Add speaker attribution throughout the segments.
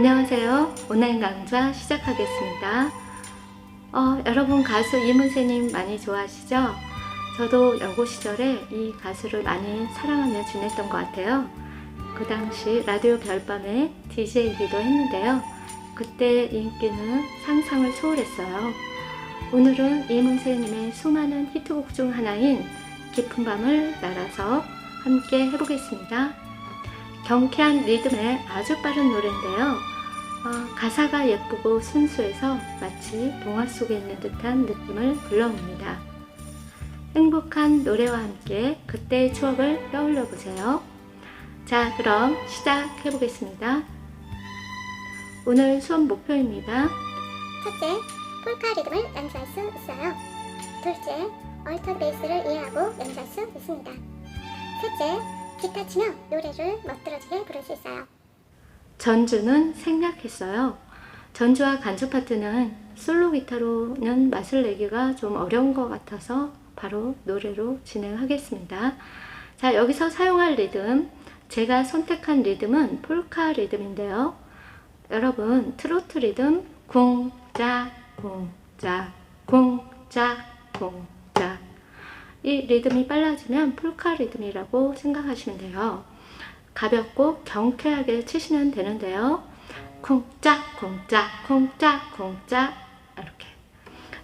Speaker 1: 안녕하세요. 온라인 강좌 시작하겠습니다. 어, 여러분 가수 이문세님 많이 좋아하시죠? 저도 연고 시절에 이 가수를 많이 사랑하며 지냈던 것 같아요. 그 당시 라디오 별밤에 DJ이기도 했는데요. 그때 인기는 상상을 초월했어요. 오늘은 이문세님의 수많은 히트곡 중 하나인 깊은 밤을 날아서 함께 해보겠습니다. 경쾌한 리듬의 아주 빠른 노래인데요. 어, 가사가 예쁘고 순수해서 마치 동화 속에 있는 듯한 느낌을 불러옵니다. 행복한 노래와 함께 그때의 추억을 떠올려 보세요. 자, 그럼 시작해 보겠습니다. 오늘 수업 목표입니다.
Speaker 2: 첫째, 폴카 리듬을 연주할 수 있어요. 둘째, 얼터 베이스를 이해하고 연주할 수 있습니다. 셋째, 기타 치며 노래를 멋들어지게 부를 수 있어요.
Speaker 1: 전주는 생략했어요. 전주와 간주 파트는 솔로 기타로는 맛을 내기가 좀 어려운 것 같아서 바로 노래로 진행하겠습니다. 자, 여기서 사용할 리듬, 제가 선택한 리듬은 폴카 리듬인데요. 여러분, 트로트 리듬, 공짜, 공짜, 공짜, 공짜. 이 리듬이 빨라지면 폴카 리듬이라고 생각하시면 돼요. 가볍고 경쾌하게 치시면 되는데요. 쿵짝, 쿵짝, 쿵짝, 쿵짝. 이렇게.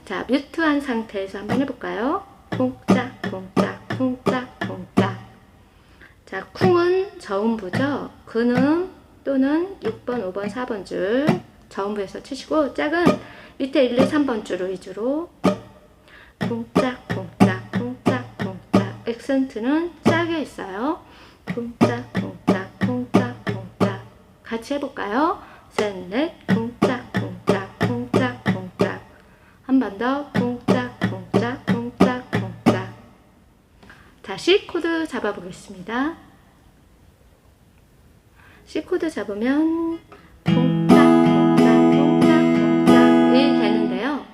Speaker 1: 자, 뮤트한 상태에서 한번 해볼까요? 쿵짝, 쿵짝, 쿵짝, 쿵짝. 자, 쿵은 저음부죠. 근음 또는 6번, 5번, 4번 줄 저음부에서 치시고 짝은 밑에 1, 2, 3번 줄 위주로 쿵짝, 쿵짝, 쿵짝, 쿵짝. 액센트는 짜게 있어요. 쿵짝, 쿵짝. 같이 해볼까요? 셋, 넷, 쿵짝, 쿵짝, 쿵짝, 쿵짝. 한 번 더, 쿵짝, 쿵짝, 쿵짝, 쿵짝. 다시 코드 잡아보겠습니다. C 코드 잡으면 쿵짝, 쿵짝, 쿵짝, 쿵짝이 되는데요.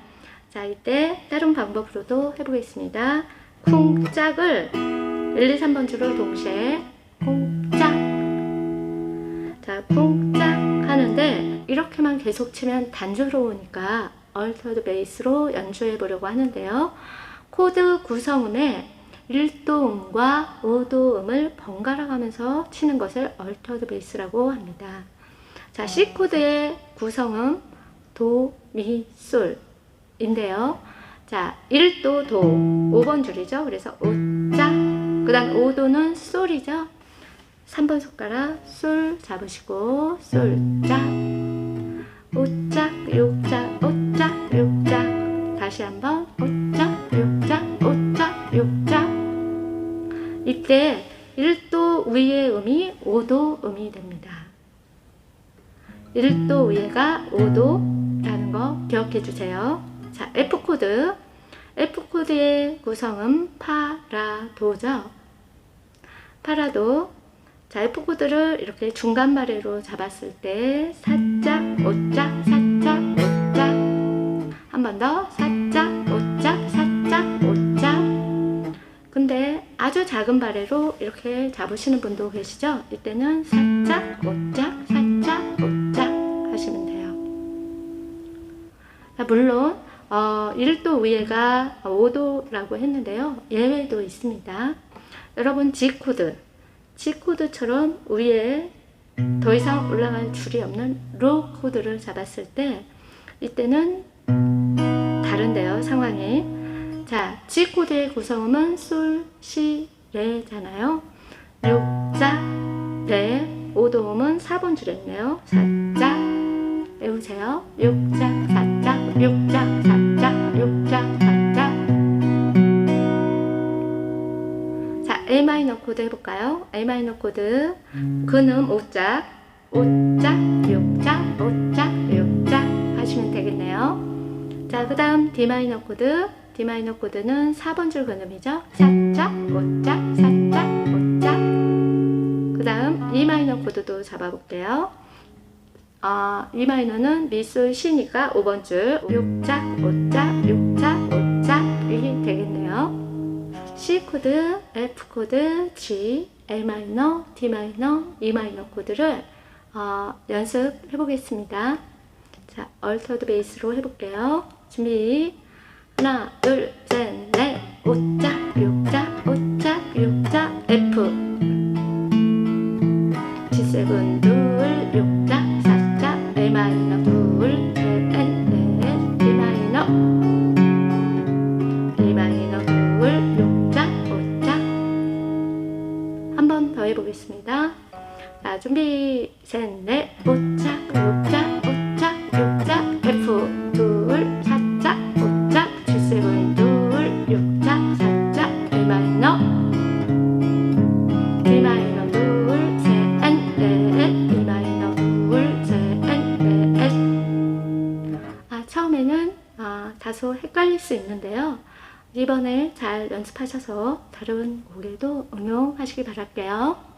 Speaker 1: 자, 이때 다른 방법으로도 해보겠습니다. 쿵짝을 1, 2, 3번 줄을 동시에 쿵짝. 자, 쿵짝 하는데 이렇게만 계속 치면 단조로우니까 얼터드 베이스로 연주해 보려고 하는데요. 코드 구성음에 1도음과 5도음을 번갈아 가면서 치는 것을 얼터드 베이스라고 합니다. 자, C 코드의 구성음 도, 미, 솔인데요. 자, 1도 도 5번 줄이죠. 그래서 5짝. 그다음 5도는 솔이죠. 3번 손가락 솔 잡으시고 솔짝. 5짝, 6짝, 5짝, 6짝. 다시 한번 5짝, 6짝, 5짝, 6짝. 이때 1도 위의 음이 5도 음이 됩니다. 1도 위에가 5도라는 거 기억해 주세요. 자, F 코드. F 코드의 구성은 파라도죠. 파라도. 자, F 코드를 이렇게 중간 바레로 잡았을 때 살짝 오짝 살짝 오짝 한 번더 살짝 오짝 살짝 오짝 근데 아주 작은 바레로 이렇게 잡으시는 분도 계시죠? 이때는 살짝 오짝 살짝 오짝 하시면 돼요. 자, 물론 어, 1도 위에가 5도라고 했는데요. 예외도 있습니다. 여러분 G 코드, G 코드처럼 위에 더 이상 올라갈 줄이 없는 로 코드를 잡았을 때 이때는 다른데요, 상황이. 자, G 코드의 구성음은 솔, 시, 레잖아요. 6자, 레, 5도음은 4번 줄에 있네요. 4자, 외우세요. 6자, 4자, A 마이너 코드 해볼까요? A 마이너 코드. 근음 5짝, 5짝, 6짝, 5짝, 6짝 하시면 되겠네요. 자, 그 다음 D 마이너 코드. D 마이너 코드는 4번 줄 근음이죠. 4짝, 5짝, 4짝, 5짝. 그 다음 E 마이너 코드도 잡아볼게요. 어, E 마이너는 미솔 시니까 5번 줄 6짝, 5짝, 코드, F 코드, G, A 마이너, D 마이너, E 마이너 코드를 어, 연습해 보겠습니다. 자, 얼터드 베이스로 해볼게요. 준비. 하나, 둘, 셋, 넷. 오짝, 육짝, 오짝, 준비, 셋, 넷, 오짝, 육짝, 오짝, 육짝, F, 둘, 사짝, 오짝, G7, 둘, 육짝, 사짝, A 마이너, D 마이너, 둘, 셋, 넷, D 마이너, 둘, 셋, 넷. 아, 처음에는 아, 다소 헷갈릴 수 있는데요. 이번에 잘 연습하셔서 다른 곡에도 응용하시기 바랄게요.